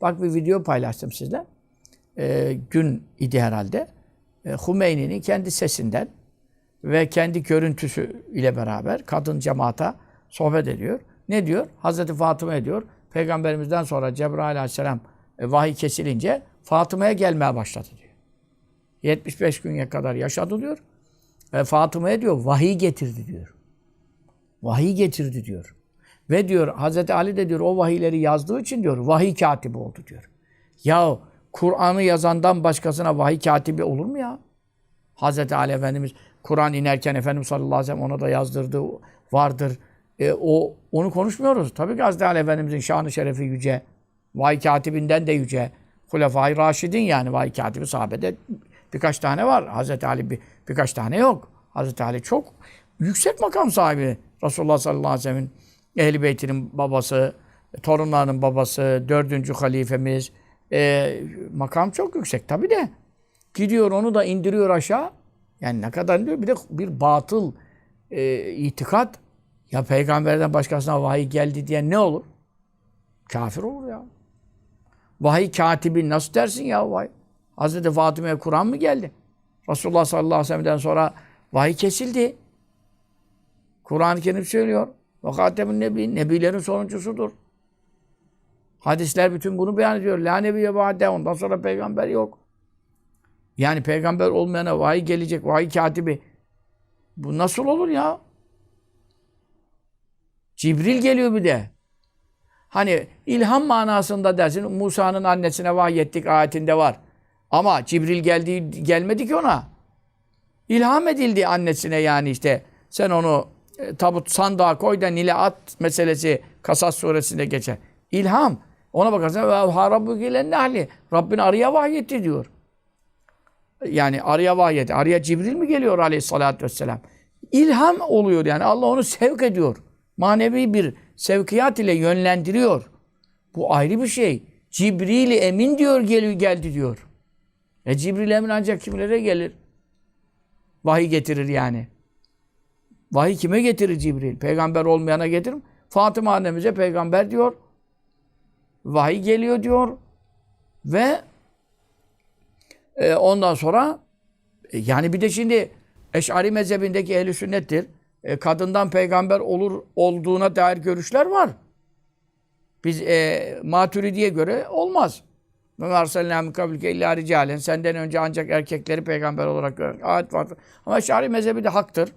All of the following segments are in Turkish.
Bak bir video paylaştım sizle. Ee, gün idi herhalde. Ee, Hümeyni'nin kendi sesinden ve kendi görüntüsü ile beraber kadın cemaata sohbet ediyor. Ne diyor? Hazreti Fatıma diyor. Peygamberimizden sonra Cebrail aleyhisselam e, vahiy kesilince Fatıma'ya gelmeye başladı diyor. 75 güne kadar yaşadı diyor. E, Fatıma'ya diyor vahiy getirdi diyor. Vahiy getirdi diyor. Ve diyor Hazreti Ali de diyor o vahiyleri yazdığı için diyor vahiy katibi oldu diyor. Ya Kur'an'ı yazandan başkasına vahiy katibi olur mu ya? Hazreti Ali Efendimiz Kur'an inerken Efendimiz sallallahu aleyhi ve sellem ona da yazdırdı vardır. E, o onu konuşmuyoruz. Tabii ki Hazreti Ali Efendimizin şanı şerefi yüce. Vahiy katibinden de yüce. Hulefai Raşidin yani vahiy katibi sahabede birkaç tane var. Hazreti Ali bir, birkaç tane yok. Hazreti Ali çok yüksek makam sahibi. Resulullah sallallahu aleyhi ve sellem'in Ehl-i Beyt'inin babası, torunlarının babası, dördüncü halifemiz. E, makam çok yüksek tabii de. Gidiyor onu da indiriyor aşağı. Yani ne kadar diyor bir de bir batıl e, itikat. Ya peygamberden başkasına vahiy geldi diye ne olur? Kafir olur ya. Vahiy katibi nasıl dersin ya vahiy? Hazreti Fatıma'ya Kur'an mı geldi? Resulullah sallallahu aleyhi ve sellem'den sonra vahiy kesildi. Kur'an-ı Kerim söylüyor. Ve Hatemun Nebi, Nebilerin sonuncusudur. Hadisler bütün bunu beyan ediyor. La nebiye ba'de, ondan sonra peygamber yok. Yani peygamber olmayana vahiy gelecek, vahiy katibi. Bu nasıl olur ya? Cibril geliyor bir de. Hani ilham manasında dersin, Musa'nın annesine vahyettik ayetinde var. Ama Cibril geldi, gelmedi ki ona. İlham edildi annesine yani işte. Sen onu tabut sandığa koy da Nil'e at meselesi Kasas suresinde geçer. İlham. Ona bakarsan ve harabbukilen nehli. Rabbin arıya vahyetti diyor. Yani arıya vahyetti. Arıya Cibril mi geliyor aleyhissalatü vesselam? İlham oluyor yani. Allah onu sevk ediyor. Manevi bir sevkiyat ile yönlendiriyor. Bu ayrı bir şey. Cibril emin diyor geliyor geldi diyor. E Cibril emin ancak kimlere gelir? Vahiy getirir yani. Vahiy kime getirir Cibril? Peygamber olmayana getirir mi? Fatıma annemize peygamber diyor. Vahiy geliyor diyor. Ve e, ondan sonra e, yani bir de şimdi Eş'ari mezhebindeki ehli sünnettir. E, kadından peygamber olur olduğuna dair görüşler var. Biz e, Maturidi'ye göre olmaz. Senden önce ancak erkekleri peygamber olarak gör. Ayet vardır. Ama Eş'ari mezhebi de haktır.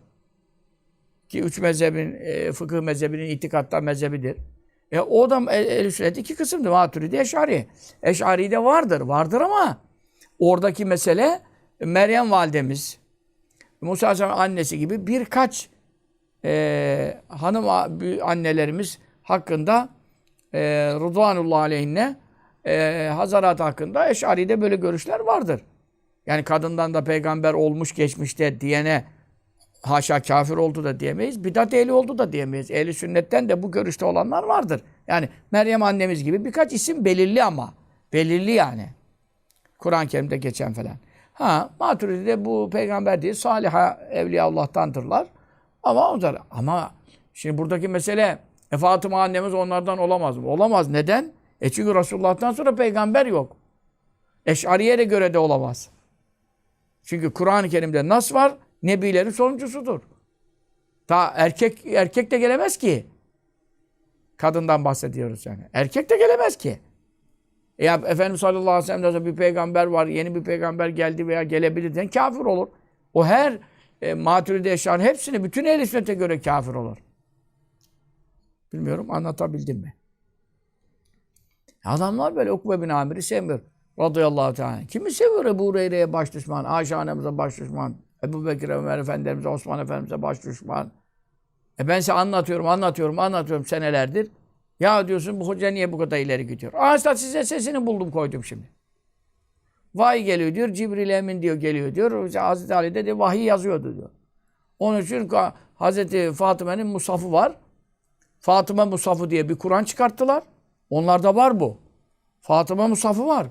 Ki üç mezhebin, e, fıkıh mezhebinin itikatta mezhebidir. E, o da el sünnet iki kısımdır. Maturidi, Eş'ari. Eş'ari de vardır. Vardır ama oradaki mesele Meryem validemiz, Musa Aleyhisselam'ın annesi gibi birkaç e, hanım annelerimiz hakkında e, Rıdvanullah aleyhinne e, Hazarat hakkında Eş'ari'de böyle görüşler vardır. Yani kadından da peygamber olmuş geçmişte diyene haşa kafir oldu da diyemeyiz. Bidat ehli oldu da diyemeyiz. Ehli sünnetten de bu görüşte olanlar vardır. Yani Meryem annemiz gibi birkaç isim belirli ama. Belirli yani. Kur'an-ı Kerim'de geçen falan. Ha, Maturidi'de bu peygamber değil. Saliha evliya Allah'tandırlar. Ama onlar, ama şimdi buradaki mesele e, Fatıma annemiz onlardan olamaz mı? Olamaz. Neden? E çünkü Resulullah'tan sonra peygamber yok. Eş'ariye göre de olamaz. Çünkü Kur'an-ı Kerim'de nas var. Nebilerin sonuncusudur. Ta erkek erkek de gelemez ki. Kadından bahsediyoruz yani. Erkek de gelemez ki. E ya Efendimiz sallallahu aleyhi ve sellem'de bir peygamber var, yeni bir peygamber geldi veya gelebilir diyen kafir olur. O her e, maturide eşyan hepsini bütün ehl sünnete göre kafir olur. Bilmiyorum anlatabildim mi? Adamlar böyle Ukbe bin Amir'i sevmiyor. Radıyallahu teala. Kimi seviyor Ebu Hureyre'ye baş düşman, Ayşe annemize baş düşman, Ebu Bekir Ömer Efendimize, Osman Efendimiz'e baş düşman. E ben size anlatıyorum, anlatıyorum, anlatıyorum senelerdir. Ya diyorsun bu hoca niye bu kadar ileri gidiyor? Ağaçta size sesini buldum koydum şimdi. Vahiy geliyor diyor, Cibril Emin diyor geliyor diyor. Hazreti Ali de diyor, vahiy yazıyordu diyor. Onun için Hazreti Fatıma'nın musafı var. Fatıma Musafı diye bir Kur'an çıkarttılar. Onlarda var bu. Fatıma Musafı var.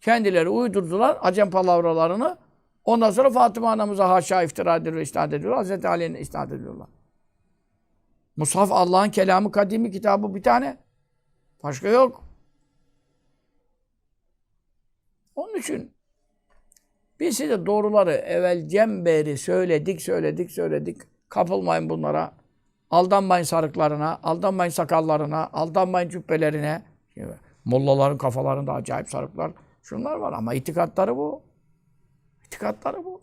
Kendileri uydurdular Acem palavralarını. Ondan sonra Fatıma anamıza haşa iftira ediyor, isnat ediyor. Hazreti Ali'ye isnat ediyorlar. Mushaf Allah'ın kelamı, kadimi kitabı bir tane. Başka yok. için biz size doğruları evvelcem beri söyledik, söyledik, söyledik. Kapılmayın bunlara. Aldanmayın sarıklarına, aldanmayın sakallarına, aldanmayın cübbelerine. Mollaların kafalarında acayip sarıklar. Şunlar var ama itikatları bu. İtikatları bu.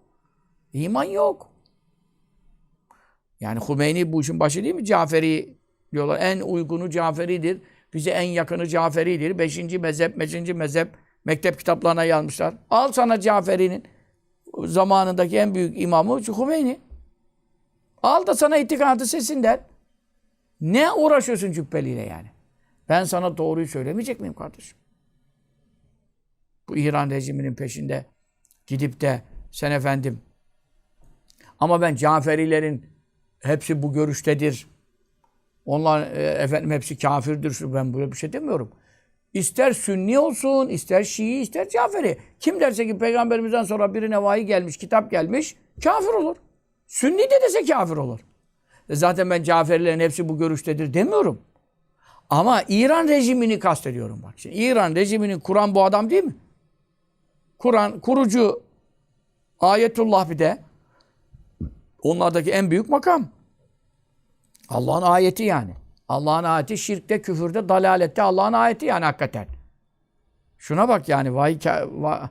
İman yok. Yani Hümeyni bu işin başı değil mi? Caferi diyorlar. En uygunu Caferi'dir. Bize en yakını Caferi'dir. Beşinci mezhep, beşinci mezhep mektep kitaplarına yazmışlar. Al sana Caferi'nin zamanındaki en büyük imamı Hümeyni. Al da sana itikadı sesinden. Ne uğraşıyorsun cübbeliyle yani? Ben sana doğruyu söylemeyecek miyim kardeşim? Bu İran rejiminin peşinde gidip de sen efendim ama ben Caferilerin hepsi bu görüştedir. Onlar e, efendim hepsi kafirdir. Ben böyle bir şey demiyorum. İster Sünni olsun, ister Şii, ister Caferi. Kim derse ki peygamberimizden sonra birine vahiy gelmiş, kitap gelmiş, kafir olur. Sünni de dese kafir olur. E Zaten ben Caferilerin hepsi bu görüştedir demiyorum. Ama İran rejimini kastediyorum bak. Şimdi İran rejimini kuran bu adam değil mi? Kur'an kurucu Ayetullah bir de onlardaki en büyük makam. Allah'ın ayeti yani. Allah'ın ayeti şirkte, küfürde, dalalette Allah'ın ayeti yani hakikaten. Şuna bak yani vay, va,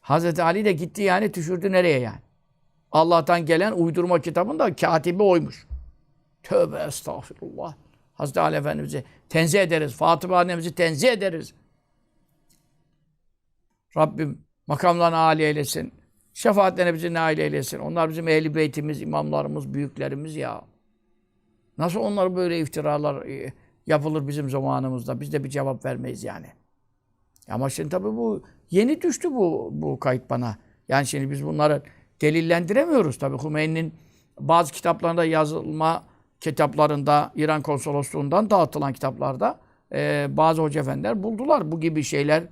Hazreti Ali de gitti yani düşürdü nereye yani? Allah'tan gelen uydurma kitabında katibi oymuş. Tövbe estağfirullah. Hazreti Ali Efendimiz'i tenzih ederiz. Fatıma annemizi tenzih ederiz. Rabbim makamlarını âli eylesin. Şefaatlerine bizi nail eylesin. Onlar bizim ehli beytimiz, imamlarımız, büyüklerimiz ya. Nasıl onlar böyle iftiralar e, yapılır bizim zamanımızda? Biz de bir cevap vermeyiz yani. Ama şimdi tabii bu yeni düştü bu bu kayıt bana. Yani şimdi biz bunları delillendiremiyoruz tabii. Hümeyni'nin bazı kitaplarında yazılma kitaplarında, İran konsolosluğundan dağıtılan kitaplarda e, bazı hoca efendiler buldular bu gibi şeyler.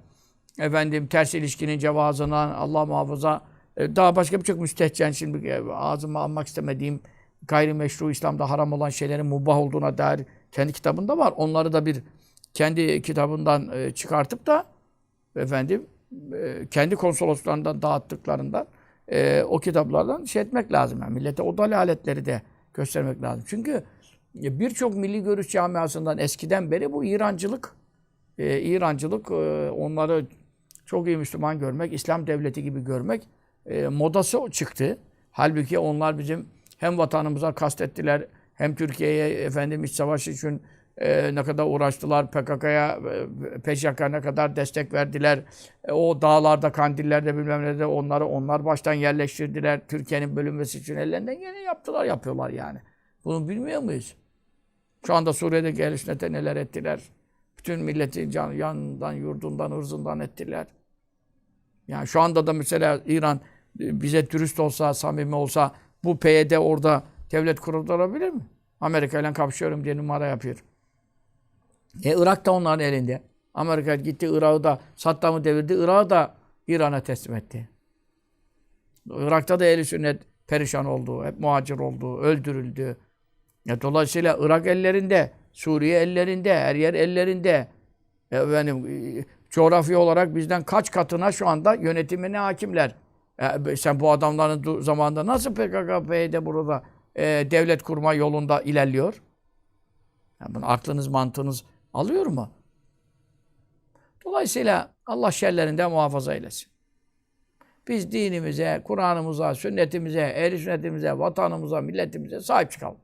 Efendim ters ilişkinin cevazından Allah muhafaza e, daha başka birçok müstehcen şimdi e, ağzıma almak istemediğim gayrimeşru İslam'da haram olan şeylerin mubah olduğuna dair kendi kitabında var. Onları da bir kendi kitabından e, çıkartıp da efendim e, kendi konsolosluklarından dağıttıklarından o kitaplardan şey etmek lazım. Yani millete o dalaletleri de göstermek lazım. Çünkü birçok milli görüş camiasından eskiden beri bu İrancılık e, İrancılık onları çok iyi Müslüman görmek, İslam devleti gibi görmek e, modası çıktı. Halbuki onlar bizim hem vatanımıza kastettiler, hem Türkiye'ye efendim iç savaş için e, ne kadar uğraştılar, PKK'ya, e, PKK'ya ne kadar destek verdiler. E, o dağlarda, kandillerde bilmem ne de onları onlar baştan yerleştirdiler. Türkiye'nin bölünmesi için ellerinden gene yaptılar, yapıyorlar yani. Bunu bilmiyor muyuz? Şu anda Suriye'deki sünnete neler ettiler? Bütün milleti can, yanından, yurdundan, ırzından ettiler. Yani şu anda da mesela İran e, bize dürüst olsa, samimi olsa bu PYD orada devlet kurdurabilir mi? Amerika ile kapışıyorum diye numara yapıyor. E Irak da onların elinde. Amerika gitti Irak'ı da Saddam'ı devirdi. Irak'ı da İran'a teslim etti. Irak'ta da ehl sünnet perişan oldu. Hep muhacir oldu. Öldürüldü. E dolayısıyla Irak ellerinde, Suriye ellerinde, her yer ellerinde. Efendim, e, coğrafi olarak bizden kaç katına şu anda yönetimine hakimler. E, sen bu adamların zamanında nasıl PKK, PYD burada e, devlet kurma yolunda ilerliyor? Yani bunu aklınız, mantığınız alıyor mu? Dolayısıyla Allah şerlerinden muhafaza eylesin. Biz dinimize, Kur'an'ımıza, sünnetimize, ehl sünnetimize, vatanımıza, milletimize sahip çıkalım.